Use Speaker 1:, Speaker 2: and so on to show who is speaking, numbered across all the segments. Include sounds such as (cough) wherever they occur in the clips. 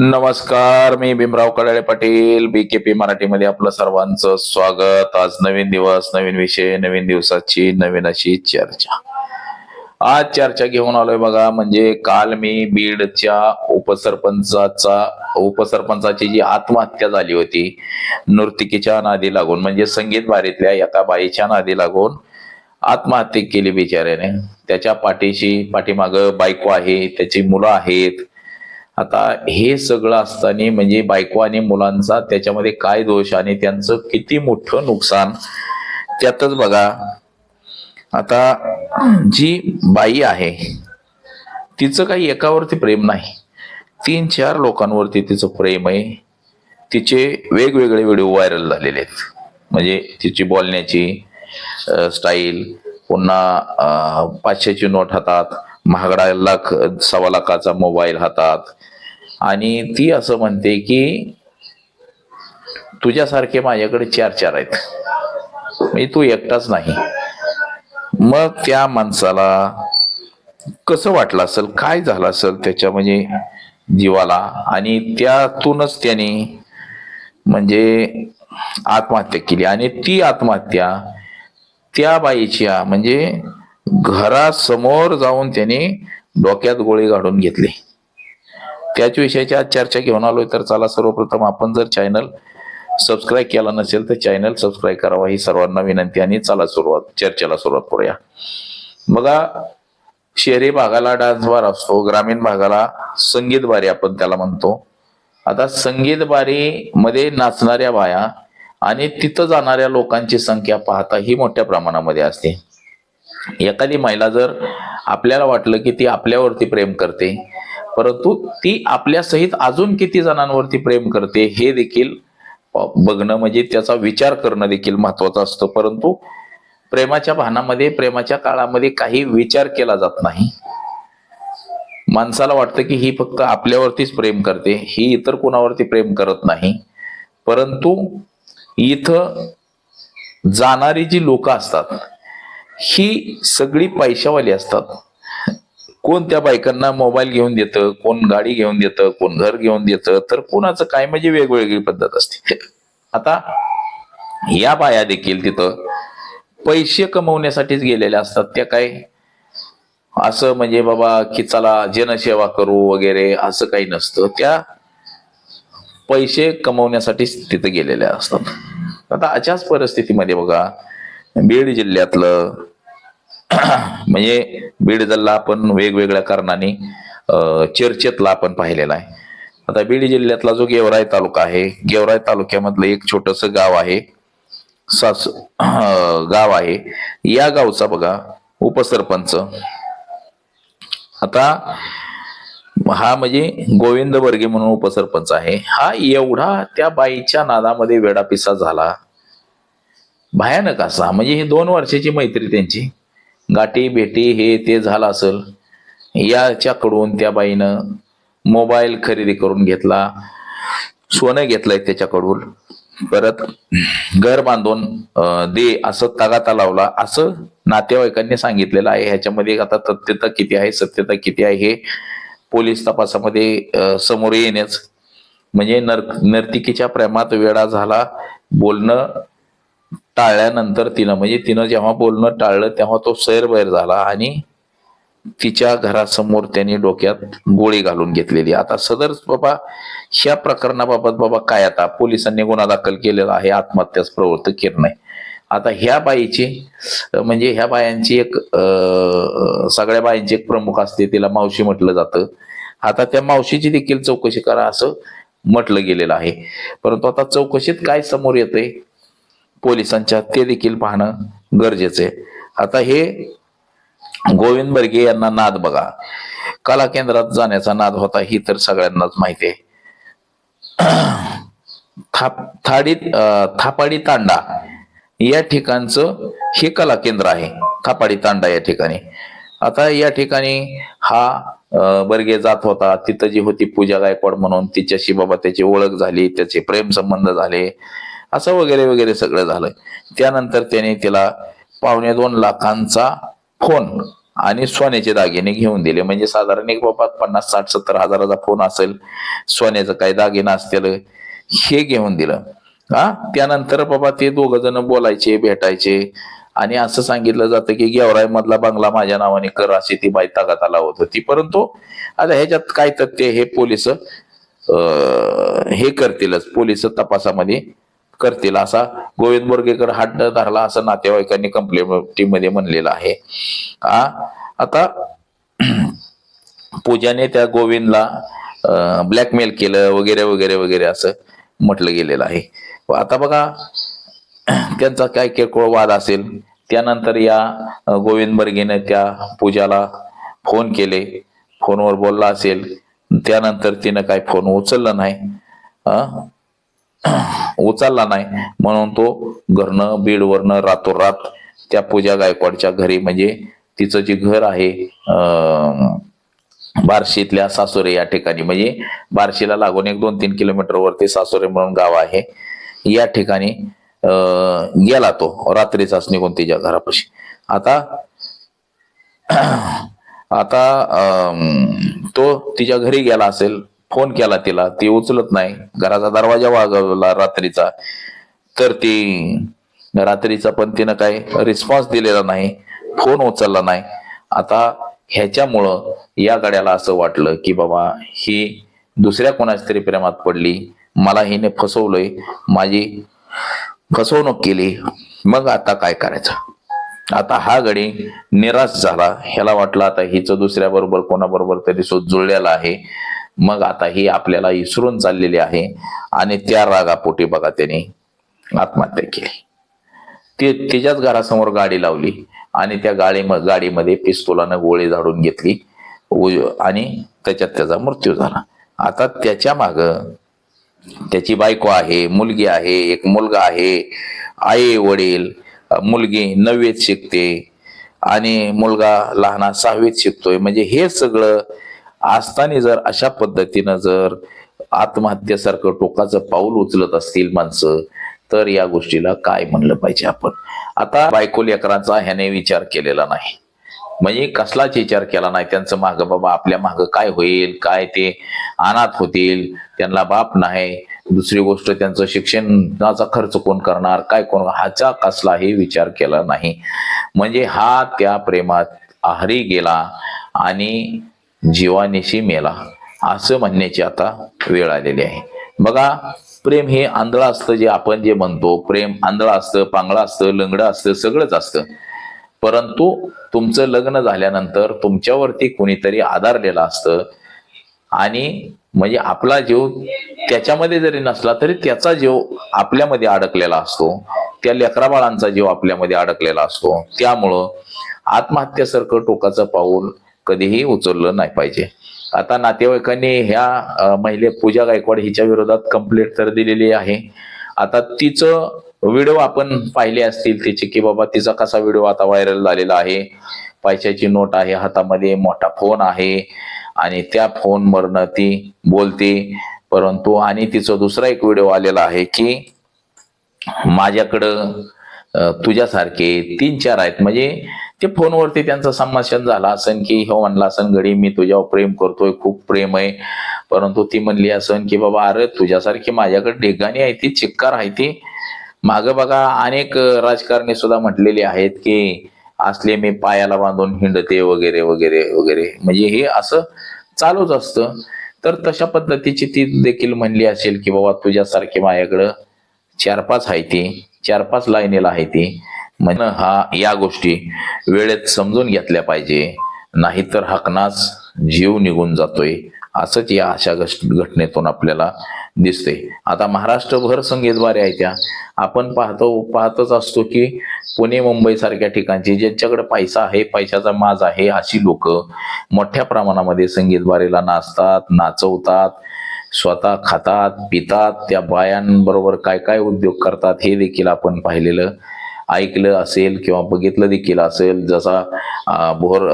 Speaker 1: नमस्कार मी भीमराव कडाळे पाटील बीकेपी मराठीमध्ये आपलं सर्वांचं स्वागत. आज नवीन दिवस नवीन विषय नवीन दिवसाची नवीन अशी चर्चा. आज चर्चा घेऊन आलोय बघा म्हणजे काल मी बीडच्या उपसरपंचाचा उपसरपंचाची जी आत्महत्या झाली होती नर्तिकीच्या नादी लागून म्हणजे संगीत बारीतल्या एका बाईच्या नादी लागून आत्महत्या केली बिचाऱ्याने. त्याच्या पाठीशी पाठीमागं बायको आहे त्याची मुलं आहेत आता हे सगळं असताना म्हणजे बायको आणि मुलांचा त्याच्यामध्ये काय दोष आणि त्यांचं किती मोठं नुकसान त्यातच बघा. आता जी बाई आहे तिचं काही एकावरती प्रेम नाही. तीन चार लोकांवरती तिचं प्रेम आहे. तिचे वेगवेगळे व्हिडिओ व्हायरल झालेले आहेत. म्हणजे तिची बोलण्याची स्टाईल पुन्हा पाचशेची नोट हातात महागडा लाख सव्वा लाखाचा मोबाईल हातात आणि ती असं म्हणते की तुझ्यासारखे माझ्याकडे चार चार आहेत. म्हणजे तू एकटाच नाही. मग त्या माणसाला कसं वाटलं असेल काय झालं असेल त्याच्या म्हणजे जीवाला? आणि त्यातूनच त्याने म्हणजे आत्महत्या केली. आणि ती आत्महत्या त्या बाईच्या म्हणजे घरासमोर जाऊन त्याने डोक्यात गोळी काढून घेतली. त्याच विषयाची आज चर्चा घेऊन आलोय. तर चला सर्वप्रथम आपण जर चॅनल सबस्क्राईब केला नसेल तर चॅनल सबस्क्राईब करावा. ही सर्वांना विनंती आणि चला सुरुवात चर्चेला सुरुवात करूया. बघा शहरी भागाला डान्स बार असतो ग्रामीण भागाला संगीत बारी आपण त्याला म्हणतो. आता संगीत बारी मध्ये नाचणाऱ्या बाया आणि तिथं जाणाऱ्या लोकांची संख्या पाहता ही मोठ्या प्रमाणामध्ये असते. एखादी महिला जर आपल्याला वाटलं की ती आपल्यावरती प्रेम करते परंतु ती आपल्या सहित अजून किती जणांवरती प्रेम करते हे देखील बघणं म्हणजे त्याचा विचार करणं देखील महत्वाचं असतं. परंतु प्रेमाच्या भानामध्ये प्रेमाच्या काळामध्ये काही विचार केला जात नाही. माणसाला वाटतं की ही फक्त आपल्यावरतीच प्रेम करते ही इतर कोणावरती प्रेम करत नाही. परंतु इथं जाणारी जी लोक असतात ही सगळी पैशावाली असतात. कोण त्या बायकांना मोबाईल घेऊन देतं कोण गाडी घेऊन देतं कोण घर घेऊन देतं तर कोणाचं काय? म्हणजे वेगवेगळी पद्धत असते. (laughs) आता या बाया देखील तिथं पैसे कमवण्यासाठीच गेलेल्या असतात. त्या काय? असं म्हणजे बाबा की चला जनसेवा करू वगैरे असं काही नसतं. त्या पैसे कमवण्यासाठीच तिथं गेलेल्या असतात. आता अशाच परिस्थितीमध्ये बघा बीड जिल्ह्यातलं (clears throat) म्हणजे बीड जिल्हा आपण वेगवेगळ्या कारणाने चर्चेतला आपण पाहिलेला आहे. आता बीड जिल्ह्यातला जो गेवराई तालुका आहे गेवराई तालुक्यामधलं एक छोटस गाव आहे सास (clears throat) गाव आहे. या गावचा बघा उपसरपंच. आता हा म्हणजे गोविंद बर्गे म्हणून उपसरपंच आहे. हा एवढा त्या बाईच्या नादामध्ये वेडापिसा झाला. भयानक असा. म्हणजे ही दोन वर्षाची मैत्री त्यांची. गाठी भेटी हे ते झालं असेल. याच्याकडून त्या बाईनं मोबाईल खरेदी करून घेतला. सोनं घेतलंय त्याच्याकडून. परत घर बांधून दे असं तगाता लावला. असं नातेवाईकांनी सांगितलेलं आहे. ह्याच्यामध्ये आता तथ्यता किती आहे सत्यता किती आहे हे पोलीस तपासामध्ये समोर येण्याच. म्हणजे नर नर्तिकीच्या प्रेमात वेळा झाला बोलणं टाळल्यानंतर तिनं म्हणजे तिनं जेव्हा बोलणं टाळलं तेव्हा तो सैरबैर झाला आणि तिच्या घरासमोर त्यांनी डोक्यात गोळी घालून घेतलेली. आता सदर बाबा ह्या प्रकरणाबाबत बाबा काय आता? पोलिसांनी गुन्हा दाखल केलेला आहे आत्महत्याच प्रवृत्त केलं नाही. आता ह्या बाईची म्हणजे ह्या बायांची एक सगळ्या बायांची एक प्रमुख असते तिला मावशी म्हटलं जातं. आता त्या मावशीची देखील चौकशी करा असं म्हटलं गेलेलं आहे. परंतु आता चौकशीत काय समोर येतंय? पोलिसांच्या ते देखील पाहणं गरजेचं आहे. आता हे गोविंद बर्गे यांना नाद बघा. कला केंद्रात जाण्याचा नाद होता ही तर सगळ्यांनाच माहिती आहे. (clears throat) थाप थाडी थापाडी तांडा या ठिकाणचं हे कला केंद्र आहे. थापाडी तांडा या ठिकाणी. आता या ठिकाणी हा बर्गे जात होता. तिथं जी होती पूजा गायकवाड म्हणून तिच्याशी बाबा त्याची ओळख झाली त्याचे प्रेम संबंध झाले. असं वगैरे वगैरे सगळं झालं त्यानंतर त्याने तिला पावणे दोन लाखांचा फोन आणि सोन्याचे दागिने घेऊन दिले. म्हणजे साधारण एक बाबा पन्नास साठ सत्तर हजाराचा फोन असेल सोन्याचं काही दागिना असतील हे घेऊन दिलं. हा? त्यानंतर बाबा ते दोघ जण बोलायचे भेटायचे. आणि असं सांगितलं जातं की गेवराय मधला बंगला माझ्या नावाने कर अशी ती बाई तागात लावत होती. परंतु आता ह्याच्यात काय तथ्य हे पोलीस हे करतीलच. पोलीस तपासामध्ये करतील असा गोविंद बोरगेकर हात धरला असं नातेवाईकांनी कंप्लेंटमध्ये म्हणलेलं आहे. आता पूजाने त्या गोविंदला ब्लॅकमेल केलं वगैरे वगैरे वगैरे असं म्हटलं गेलेलं आहे. आता बघा त्यांचा काय किरकोळ वाद असेल त्यानंतर या गोविंद बर्गेने त्या पूजाला फोन केले. फोनवर बोलला असेल त्यानंतर तिनं काय फोन उचलला नाही. (clears throat) उचलला नाही. म्हणून तो घरनं बीडवरनं रातोरात त्या पूजा गायकवाडच्या घरी म्हणजे तिचं जे घर आहे अं, बार्शीतल्या सासोरे या ठिकाणी म्हणजे बार्शीला लागून एक दोन तीन किलोमीटर वरती सासोरे म्हणून गाव आहे. या ठिकाणी गेला तो. रात्रीचाच निघून तिच्या घरापाशी. आता (clears throat) आता अं, तो तिच्या घरी गेला असेल फोन केला तिला ती उचलत नाही. घराचा दरवाजा वाजवला रात्रीचा. तर ती रात्रीचा पण तिनं काय रिस्पॉन्स दिलेला नाही. फोन उचलला नाही. आता ह्याच्यामुळं या गाड्याला असं वाटलं की बाबा ही दुसऱ्या कोणाच तरी प्रेमात पडली. मला हिने फसवलंय. माझी फसवणूक केली. मग आता काय करायचं? आता हा गडी निराश झाला. ह्याला वाटलं आता हिचं दुसऱ्या बरोबर कोणाबरोबर तरी सुद्धा जुळलेला आहे. मग आता ही आपल्याला इसरून चाललेली आहे आणि त्या रागापोटी बघा त्याने आत्महत्या केली. ते तिच्याच घरासमोर गाडी लावली आणि त्या गाडी गाडीमध्ये पिस्तुलानं गोळी झाडून घेतली. आणि त्याच्यात त्याचा मृत्यू झाला. आता त्याच्या माग त्याची बायको आहे मुलगी आहे एक मुलगा आहे आई वडील मुलगी नववीत शिकते आणि मुलगा लहाना सहावीत शिकतोय. म्हणजे हे सगळं असताना जर अशा पद्धतीनं जर आत्महत्येसारखं टोकाचं पाऊल उचलत असतील माणसं तर या गोष्टीला काय म्हणलं पाहिजे आपण? आता बायको लेकरांचा ह्याने विचार केलेला नाही. म्हणजे कसलाच विचार केला नाही. त्यांचं माग बाबा आपल्या माग काय होईल काय ते अनाथ होतील त्यांना बाप नाही. दुसरी गोष्ट त्यांचं शिक्षणाचा खर्च कोण करणार काय कोण ह्याचा कसलाही विचार केला नाही. म्हणजे हा त्या प्रेमात आहारी गेला आणि जीवानिशी मेला. असं म्हणण्याची आता वेळ आलेली आहे. बघा प्रेम हे आंधळं असतं जे आपण जे म्हणतो. प्रेम आंधळं असतं पांगळं असतं लंगडं असतं सगळंच असतं. परंतु तुमचं लग्न झाल्यानंतर तुमच्यावरती कोणीतरी आधारलेलं असतं. आणि म्हणजे आपला जीव त्याच्यामध्ये जरी नसला तरी त्याचा जीव आपल्यामध्ये अडकलेला असतो. त्या लेकराबाळांचा जीव आपल्यामध्ये अडकलेला असतो. त्यामुळं आत्महत्येसारखं टोकाचं पाऊल कधीही उचललं नाही पाहिजे. आता नातेवाईकांनी ह्या महिले पूजा गायकवाड हिच्या विरोधात कंप्लेंट तर दिलेली आहे. आता तिचं व्हिडिओ आपण पाहिले असतील तिचे की बाबा तिचा कसा व्हिडिओ आता व्हायरल झालेला आहे. पैशाची नोट आहे हातामध्ये मोठा फोन आहे. आणि त्या फोनवरनं ती बोलते. परंतु आणि तिचा दुसरा एक व्हिडिओ आलेला आहे की माझ्याकडं तुझ्यासारखे तीन चार आहेत. म्हणजे ते फोनवरती त्यांचं संभाषण झालं असन की हो म्हणला असन गडी मी तुझ्यावर प्रेम करतोय खूप प्रेम आहे. परंतु ती म्हणली असन की बाबा अरे तुझ्यासारखी माझ्याकडे ढेगाणी आहे ती चिक्कार आहे ती मागं बघा अनेक राजकारणी सुद्धा म्हटलेली आहेत की असले मी पायाला बांधून हिंडते वगैरे वगैरे वगैरे. म्हणजे हे असं चालूच असतं. तर तशा पद्धतीची ती देखील म्हणली असेल की बाबा तुझ्यासारखी माझ्याकडं चार पाच आहे ती. चार पाच लाईनीला आहे ती. म्हणजे हा या गोष्टी वेळेत समजून घेतल्या पाहिजे. नाहीतर हकनास जीव निघून जातोय. असंच या अशा घटनेतून आपल्याला दिसते आता महाराष्ट्रभर संगीतवाऱ्या आहे त्या. आपण पाहतो पाहतच असतो की पुणे मुंबई सारख्या ठिकाणची ज्यांच्याकडे पैसा आहे पैशाचा माज आहे अशी लोक मोठ्या प्रमाणामध्ये संगीतवारीला नाचतात नाचवतात. स्वतः खातात पितात त्या बायांबरोबर काय काय उद्योग करतात हे देखील आपण पाहिलेलं ऐकलं असेल किंवा बघितलं देखील असेल. जसा भोर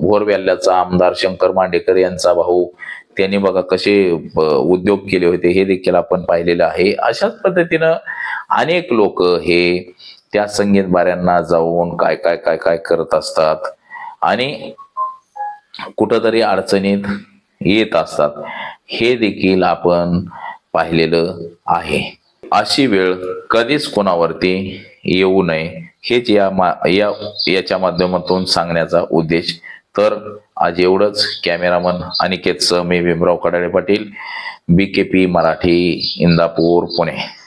Speaker 1: भोर व्याल्याचा आमदार शंकर मांडेकर यांचा भाऊ त्यांनी बघा कसे उद्योग केले होते हे देखील आपण पाहिलेलं आहे. अशाच पद्धतीनं अनेक लोक हे त्या संगीत बाऱ्यांना जाऊन काय काय काय काय करत असतात आणि कुठंतरी अडचणीत येत असतात. हे देखील आपण पाहिलेलं आहे. अशी वेळ कधीच कोणावरती येऊ नये हेच या मा या याच्या माध्यमातून सांगण्याचा उद्देश. तर आज एवढंच. कॅमेरामन अनिकेतसह मी Bhimrao Kadale Patil B K P Marathi Indapur Pune.